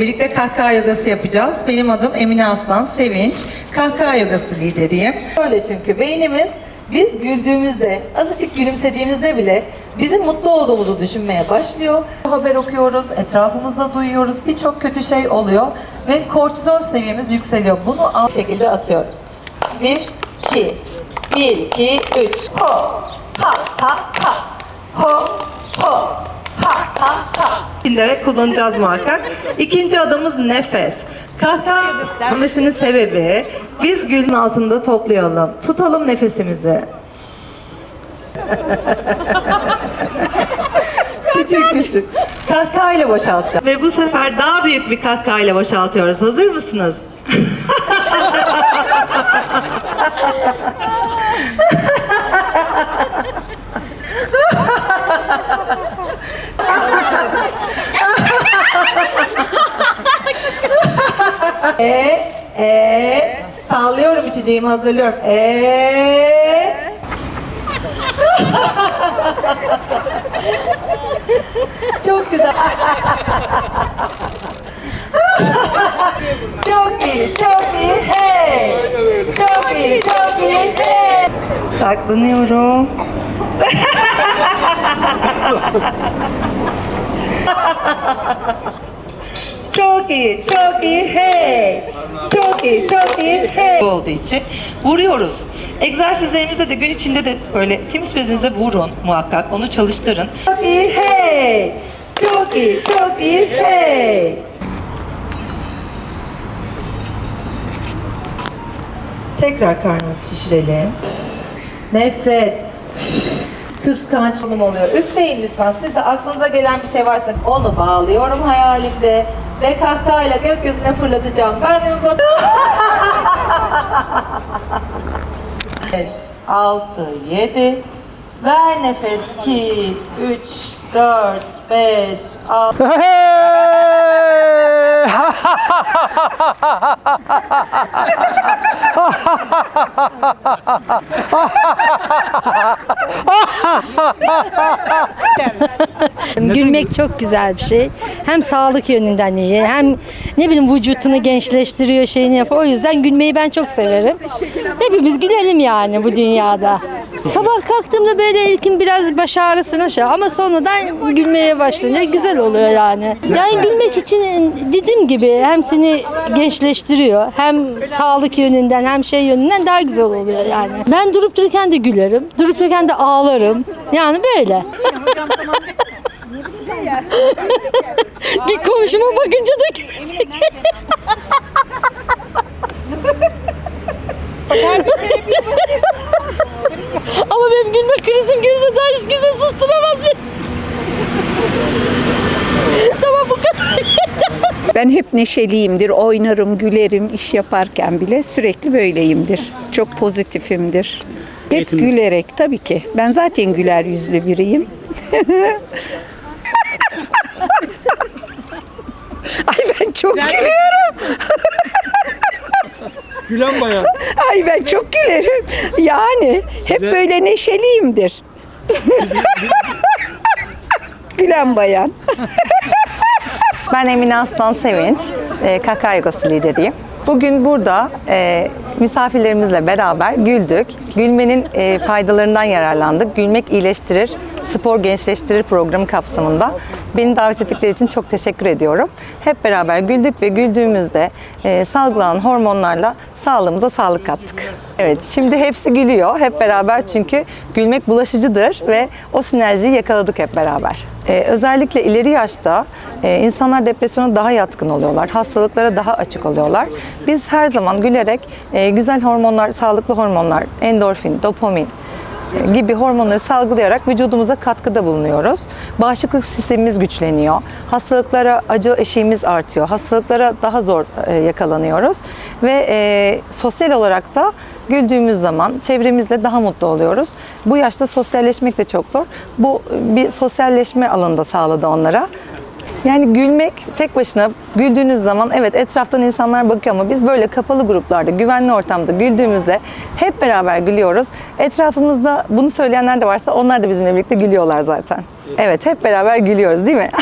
Birlikte kahkaha yogası yapacağız. Benim adım Emine Aslan Sevinç. Kahkaha yogası lideriyim. Öyle çünkü beynimiz biz güldüğümüzde, azıcık gülümsediğimizde bile bizim mutlu olduğumuzu düşünmeye başlıyor. Haber okuyoruz, etrafımızda duyuyoruz, birçok kötü şey oluyor ve kortizol seviyemiz yükseliyor. Bunu aynı şekilde atıyoruz. Bir, iki, bir, iki, üç. Ho, ha, ha, ha. Ho, ho, Şimdi kullanacağız muhakkak. İkinci adımız nefes. Kahkaha göstermesinin sebebi biz gülün altında toplayalım. Tutalım nefesimizi. küçük küçük. Kahkahayla boşaltacağız. Ve bu sefer daha büyük bir kahkahayla boşaltıyoruz. Hazır mısınız? E, e, sallıyorum içeceğimi hazırlıyorum. E. Çok güzel. çok iyi, çok iyi. Hey. Çok iyi, çok iyi. Hey. Saklanıyorum. İyi, çok iyi, hey. Çok iyi, çok iyi, hey. Olduğu için vuruyoruz. Egzersizlerimizde de gün içinde de böyle temiz bezinize vurun muhakkak. Onu çalıştırın. Çok iyi, hey. Çok iyi, çok iyi, hey. Tekrar karnınızı şişirelim. Nefret, kıskançlığım oluyor. Üfleyin lütfen. Siz de aklınıza gelen bir şey varsa onu bağlıyorum hayalimde. Ve kahkahayla gökyüzüne fırlatacağım. Benden uzak. 5, 6, 7. Ver nefes. 2, 3, 4, 5, 6. Gülmek çok güzel bir şey. Hem sağlık yönünden iyi, hem ne bileyim vücutunu gençleştiriyor, şeyini yapıyor. O yüzden gülmeyi ben çok severim. Hepimiz gülelim yani bu dünyada. Sabah kalktığımda böyle ilkin biraz baş ağrısına şey ama sonradan gülmeye başlayınca güzel oluyor yani. Yani gülmek için dediğim gibi hem seni gençleştiriyor, hem sağlık yönünden hem şey yönünden daha güzel oluyor yani. Ben durup dururken de gülerim, durup dururken de ağlarım. Yani böyle. Bir komşuma bakınca da Ama benim gülme krizim gözünden hiç kimse susturamaz beni. tamam bu kadar. Ben hep neşeliyimdir, oynarım, gülerim iş yaparken bile sürekli böyleyimdir. Çok pozitifimdir. Hep gülerek tabii ki. Ben zaten güler yüzlü biriyim. Ay ben çok gülüyorum. Gülen bayan. Ay ben çok gülerim. Yani hep böyle neşeliyimdir. Gülen bayan. Ben Emine Aslan Sevinç, e, Kaka Yogası lideriyim. Bugün burada e, misafirlerimizle beraber güldük. Gülmenin e, faydalarından yararlandık. Gülmek iyileştirir, spor gençleştirir programı kapsamında. Beni davet ettikleri için çok teşekkür ediyorum. Hep beraber güldük ve güldüğümüzde e, salgılanan hormonlarla sağlığımıza sağlık kattık. Evet, şimdi hepsi gülüyor hep beraber çünkü gülmek bulaşıcıdır ve o sinerjiyi yakaladık hep beraber. Ee, özellikle ileri yaşta e, insanlar depresyona daha yatkın oluyorlar, hastalıklara daha açık oluyorlar. Biz her zaman gülerek e, güzel hormonlar, sağlıklı hormonlar, endorfin, dopamin, gibi hormonları salgılayarak vücudumuza katkıda bulunuyoruz. Bağışıklık sistemimiz güçleniyor. Hastalıklara acı eşiğimiz artıyor. Hastalıklara daha zor e, yakalanıyoruz. Ve e, sosyal olarak da güldüğümüz zaman çevremizle daha mutlu oluyoruz. Bu yaşta sosyalleşmek de çok zor. Bu e, bir sosyalleşme alanında sağladı onlara. Yani gülmek tek başına güldüğünüz zaman evet etraftan insanlar bakıyor ama biz böyle kapalı gruplarda, güvenli ortamda güldüğümüzde hep beraber gülüyoruz. Etrafımızda bunu söyleyenler de varsa onlar da bizimle birlikte gülüyorlar zaten. Evet hep beraber gülüyoruz değil mi?